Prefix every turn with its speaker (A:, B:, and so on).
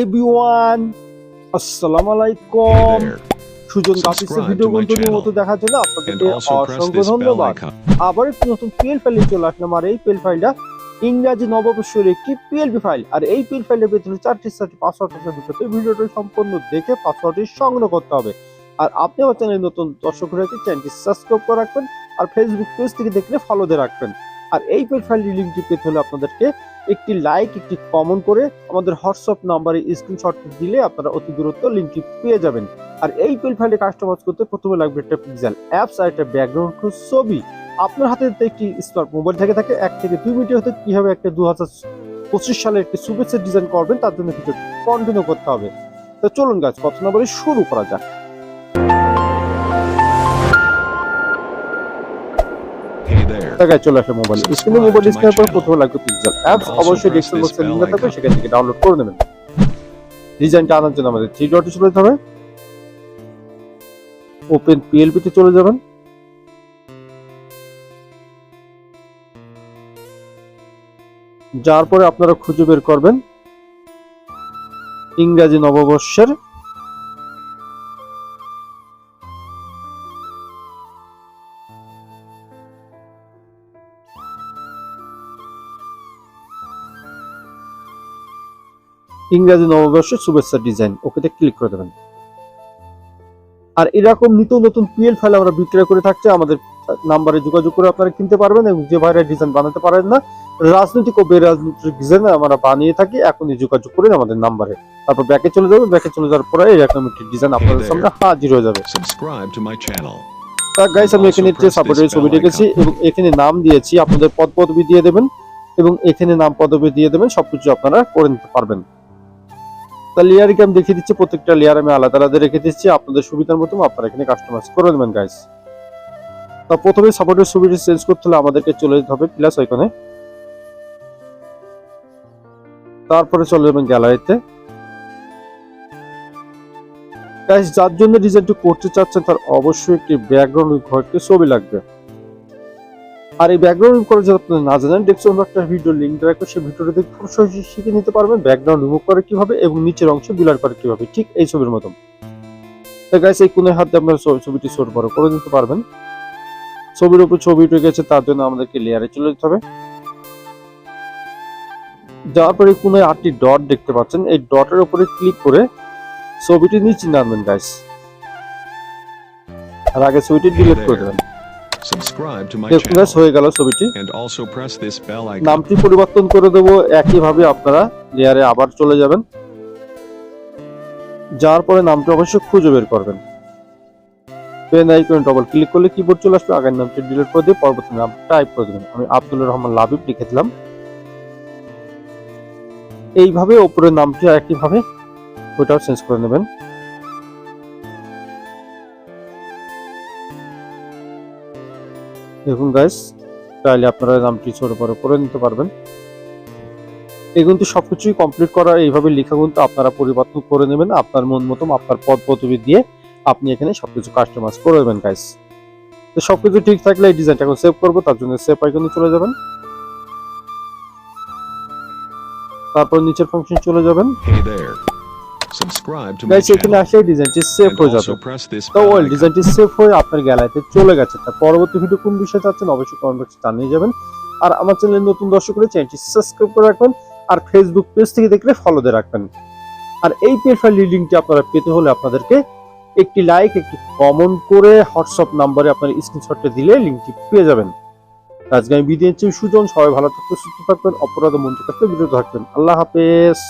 A: Everyone আসসালামু আলাইকুম. Sujan
B: Subscribe
A: video continue মতো দেখার জন্য আপনাদেরকে অসংখ্য ধন্যবাদ। আবার একটি নতুন পিএল ফাইলে চলে আসলাম আর এই পিএল ফাইলটা ইংরাজি নববর্ষের একটি পিএলবি ফাইল আর এই পিএল ফাইলের ভেতরে চারটি চারটি পাসওয়ার্ড আছে ভিতরে ভিডিওটা সম্পূর্ণ দেখে পাসওয়ার্ডটি সংগ্রহ করতে হবে। আর আপনি আমার চ্যানেলে নতুন দর্শক রয়েছে চ্যানেলটি সাবস্ক্রাইব করে রাখবেন আর ফেসবুক পেজ থেকে দেখলে ফলো দিয়ে রাখবেন। আর এই পিএল ফাইলটির লিঙ্কটি পেতে হলে আপনাদেরকে একটি লাইক একটি কমেন্ট করে আমাদের হোয়াটসঅ্যাপ নাম্বারে স্ক্রিনশট দিলে আপনারা অতি দূরত্ব লিঙ্কটি পেয়ে যাবেন। আর এই পিএল ফাইলে কাস্টমাইজ করতে প্রথমে লাগবে একটা পিক্সেল অ্যাপস আর একটা ব্যাকগ্রাউন্ড ছবি। আপনার হাতে যদি একটি স্মার্ট মোবাইল থেকে থাকে, এক থেকে দুই মিনিটের হতে কীভাবে একটা দু হাজার পঁচিশ সালে একটি শুভেচ্ছা ডিজাইন করবেন, তার জন্য কিছু কন্টিনিউ করতে হবে। তো চলুন গাছ কথা না বলে শুরু করা যাক। টাকায় চলে আসে মোবাইল স্ক্রিনে মোবাইল স্ক্রিনের পর প্রথমে লাগবে পিক্সেল অ্যাপস অবশ্যই থাকবে সেখান থেকে ডাউনলোড করে নেবেন। ডিজাইনটা আনার জন্য আমাদের থ্রি ডটে চলে যেতে হবে। ওপেন চলে যাবেন। যার পরে আপনারা খুঁজে বের করবেন। ইংরাজি নববর্ষের ইংরাজি নববর্ষের শুভেচ্ছা ডিজাইন ওকেতে ক্লিক করে দেবেন। আর এরকম নিত্য নতুন পিএল ফাইল আমরা বিক্রয় করে থাকছে আমাদের নাম্বারে যোগাযোগ করে আপনারা কিনতে পারবেন এবং যে ভাইরা ডিজাইন বানাতে পারেন না রাজনৈতিক ও বেরাজনৈতিক ডিজাইন আমরা বানিয়ে থাকি এখনই যোগাযোগ করে আমাদের নাম্বারে তারপর ব্যাকে চলে যাবে ব্যাকে চলে যাওয়ার পরে এরকম একটি ডিজাইন আপনাদের সামনে হাজির হয়ে যাবে. তা গাইস আমি এখানে যে সাপোর্টের ছবি রেখেছি এবং এখানে নাম দিয়েছি আপনাদের পদ পদবি দিয়ে দেবেন এবং এখানে নাম পদবি দিয়ে দেবেন সবকিছু আপনারা করে নিতে পারবেন। তা লেয়ারকে আমি দেখিয়ে দিচ্ছি, প্রত্যেকটা লেয়ার আমি আলাদা আলাদা রেখে দিচ্ছি। আপনাদের সুবিধার মতো আপনারা এখানে কাস্টমাইজ করে দেবেন গাইস তা প্রথমে সাপোর্টের ছবিটি চেঞ্জ করতে হলে আমাদেরকে চলে যেতে হবে প্লাস আইকনে তারপরে চলে যাবেন গ্যালারিতে গাইস যার জন্য ডিজাইনটি করতে চাচ্ছেন, তার অবশ্যই একটি ব্যাকগ্রাউন্ড ঘরকে ছবি লাগবে। আর এই ব্যাকগ্রাউন্ড করে যদি আপনি না জানেন ডেস্কটপ একটা ভিডিও লিঙ্ক রাখব সেই ভিডিওটা দেখে খুব সহজে শিখে নিতে পারবেন ব্যাকগ্রাউন্ড রিমুভ করে কীভাবে এবং নিচের অংশ বিলার করে কীভাবে, ঠিক এই ছবির মতো। তো গাইস এই কোণের হাতে আপনার ছবি- ছবিটি ছোট বড় করে নিতে পারবেন। ছবির উপর ছবি উঠে গেছে, তার জন্য আমাদেরকে লেয়ারে চলে যেতে হবে। যাওয়ার পরে কোন আটটি ডট দেখতে পাচ্ছেন, এই ডটের উপরে ক্লিক করে ছবিটি নিচে নামবেন গাইস আর আগে ছবিটি ডিলিট করে দেবেন।
B: Subscribe to my channel.
A: হয়ে গেল ছবিটি।
B: And also press this bell icon.
A: নামটি পরিবর্তন করে দেব একইভাবে আপনারা লেয়ারে আবার চলে যাবেন। যাওয়ার পরে নামটি অবশ্যই খুঁজে বের করবেন। পেন আইকনে ডবল ক্লিক করলে কিবোর্ড চলে আসবে আগের নামটি ডিলিট করে দিয়ে পরবর্তী নাম টাইপ করে দেবেন। আমি আব্দুল রহমান লাবিব লিখে দিলাম। এইভাবে ওপরের নামটি একইভাবে ওটাও চেঞ্জ করে নেবেন। দেখুন গাইস চাইলে আপনারা নামটি ছোট বড় করে নিতে পারবেন। এই কিন্তু সবকিছুই কমপ্লিট করা, এইভাবে লেখা কিন্তু আপনারা পরিবর্তন করে নেবেন, আপনার মন মতো আপনার পদ পদবি দিয়ে আপনি এখানে সবকিছু কাস্টমাইজ করে দেবেন গাইস তো সবকিছু ঠিক থাকলে এই ডিজাইনটা এখন সেভ করব, তার জন্য সেভ আইকনে চলে যাবেন। তারপর নিচের ফাংশন চলে যাবেন।
B: To my
A: গাইস এখানে. আসলে ডিজাইনটি সেভ হয়ে যাবে তো
B: icon.
A: ডিজাইনটি সেভ হয়ে আপনার গ্যালারিতে চলে গেছে। তার পরবর্তী ভিডিও কোন বিষয়ে চাচ্ছেন অবশ্যই কমেন্ট বক্সে জানিয়ে যাবেন। আর আমার চ্যানেলের নতুন দর্শক হলে চ্যানেলটি সাবস্ক্রাইব করে রাখবেন আর ফেসবুক পেজ থেকে দেখলে ফলো দিয়ে রাখবেন। আর এই পেজ ফাইলের লিঙ্কটি আপনারা পেতে হলে আপনাদেরকে একটি লাইক একটি কমেন্ট করে হোয়াটসঅ্যাপ নাম্বারে আপনার স্ক্রিনশটটা দিলে লিঙ্কটি পেয়ে যাবেন। আজকে আমি বিদায় নিচ্ছি সুজন সবাই ভালো থাকবেন সুস্থ থাকবেন অপরাধ মন্ত্রী থাকতে বিরত থাকবেন। আল্লাহ হাফেজ।